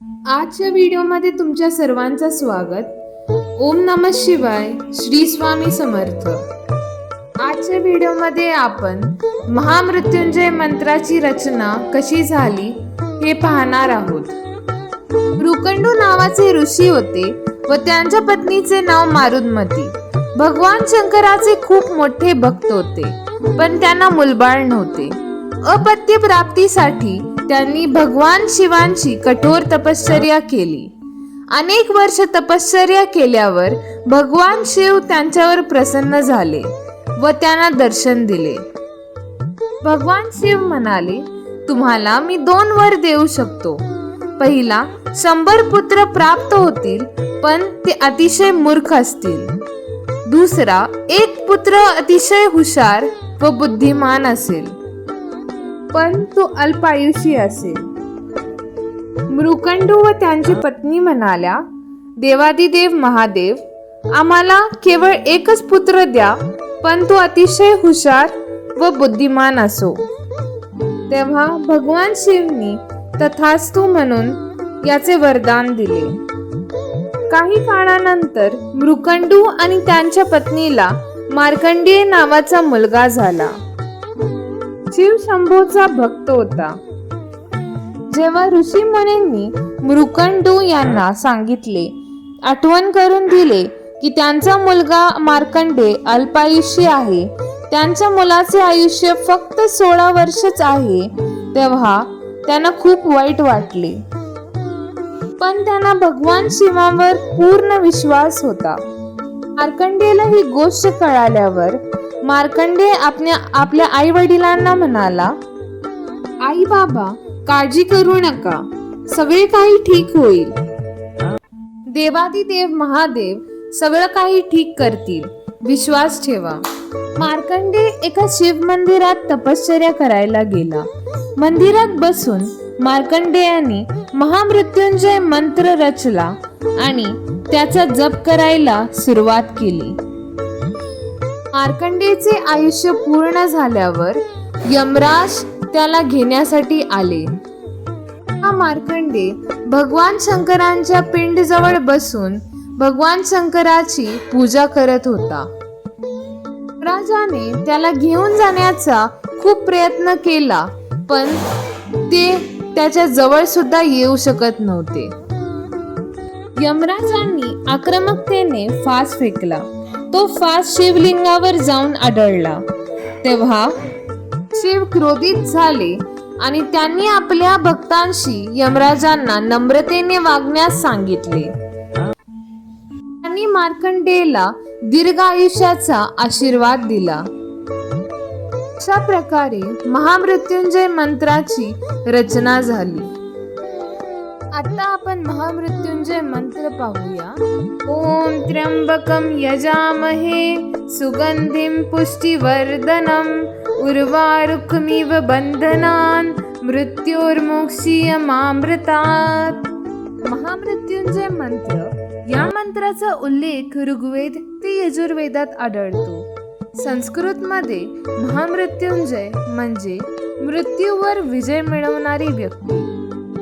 आजच्या व्हिडिओमध्ये तुमच्या सर्वांचं स्वागत. ओम नम शिवाय श्री स्वामी समर्थ. आजच्या व्हिडिओमध्ये आपण महामृत्युंजय मंत्राची रचना कशी झाली हे पाहणार आहोत. रुकंडू नावाचे ऋषी होते व त्यांच्या पत्नीचे नाव मारुदमती भगवान शंकराचे खूप मोठे भक्त होते पण त्यांना मुलबाळ नव्हते. अपत्य प्राप्तीसाठी त्यांनी भगवान शिवांची कठोर तपश्चर्या केली. अनेक वर्ष तपश्चर्या केल्यावर भगवान शिव त्यांच्यावर प्रसन्न झाले व त्यांना दर्शन दिले. भगवान शिव म्हणाले तुम्हाला मी दोन वर देऊ शकतो. पहिला शंभर पुत्र प्राप्त होतील पण ते अतिशय मूर्ख असतील. दुसरा एक पुत्र अतिशय हुशार व बुद्धिमान असेल. पण तो अल्पायुषी असेल मृकंडू व त्यांची पत्नी म्हणाल्या देवादिदेव महादेव आम्हाला केवळ एकच पुत्र द्या पण तो अतिशय हुशार व बुद्धिमान असो. तेव्हा भगवान शिवनी तथास्तु म्हणून याचे वरदान दिले. काही काळानंतर मृकंडू आणि त्यांच्या पत्नीला मार्कंडेय नावाचा मुलगा झाला. शिव शंभूचा भक्त होता. जेव्हा ऋषी मुनींनी मृकंडू यांना सांगितले आठवण करून दिले की त्यांचा मुलगा मार्कंडे अल्पायुषी आहे त्यांच्या मुलाचे आयुष्य फक्त सोळा वर्षच आहे तेव्हा त्यांना खूप वाईट वाटले. पण त्यांना भगवान शिवावर पूर्ण विश्वास होता. मार्कंडेला ही गोष्ट कळाल्यावर मार्कंडे आपल्या आपल्या आई वडिलांना म्हणाला आई बाबा काळजी करू नका. सगळे काही ठीक होईल. देवादिदेव महादेव सगळं काही ठीक करतील. विश्वास ठेवा. मार्कंडे एका शिव मंदिरात तपश्चर्या करायला गेला. मंदिरात बसून मार्कंडेयांनी महामृत्युंजय मंत्र रचला आणि त्याचा जप करायला सुरुवात केली. मार्कंडेचे आयुष्य पूर्ण झाल्यावर यमराज त्याला घेण्यासाठी आले. हा मार्कंडे भगवान शंकरांच्या पिंड जवळ बसून भगवान शंकराची पूजा करत होता. राजाने त्याला घेऊन जाण्याचा खूप प्रयत्न केला पण ते त्याच्याजवळ सुद्धा येऊ शकत नव्हते. यमराजांनी आक्रमकतेने फास फेकला. तो फास शिवलिंगावर जाऊन आढळला. तेव्हा शिव क्रोधित झाले आणि त्यांनी आपल्या भक्तांशी यमराजांना नम्रतेने वागण्यास सांगितले. त्यांनी मार्कंडेयला दीर्घ आयुष्याचा आशीर्वाद दिला. अशा प्रकारे महामृत्युंजय मंत्राची रचना झाली. आता आपण महामृत्युंजय मंत्र पाहूया. ओम त्र्यंबकम यजामहे सुगंधिम पुष्टिवर्धनम उर्वारुकमिव बंधनान मृत्योर्मोक्षीयमामृतात. महामृत्युंजय मंत्र या मंत्राचा उल्लेख ऋग्वेद ते यजुर्वेदात आढळतो. संस्कृतमध्ये महामृत्युंजय म्हणजे मृत्यूवर विजय मिळवणारी व्यक्ती.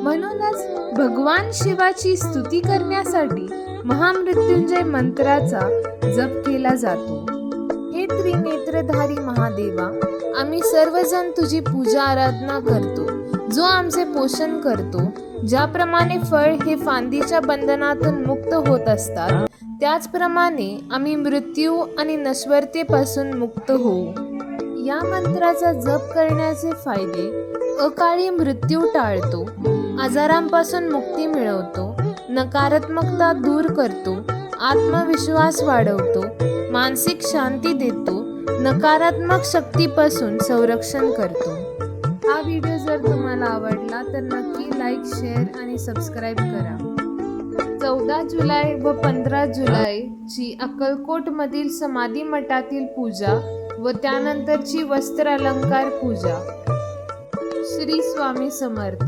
म्हणूनच भगवान शिवाची स्तुती करण्यासाठी महामृत्युंजय मंत्राचा जप केला जातो. हे त्रिनेत्रधारी महादेवा आम्ही सर्वजण तुझी पूजा आराधना करतो जो आमचे पोषण करतो ज्याप्रमाणे फळ हे फांदीच्या बंधनातून मुक्त होत असतात त्याचप्रमाणे आम्ही मृत्यू आणि नश्वरतेपासून मुक्त होऊ. या मंत्राचा जप करण्याचे फायदे अकाळी मृत्यू टाळतो आजारांपासून मुक्ती मिळवतो नकारात्मकता दूर करतो आत्मविश्वास वाढवतो मानसिक शांती देतो नकारात्मक शक्तीपासून संरक्षण करतो. हा व्हिडिओ जर तुम्हाला आवडला तर नक्की लाईक शेअर आणि सबस्क्राईब करा. चौदा जुलै व पंधरा जुलैची अक्कलकोटमधील समाधी मठातील पूजा व त्यानंतरची वस्त्र अलंकार पूजा. श्री स्वामी समर्थ.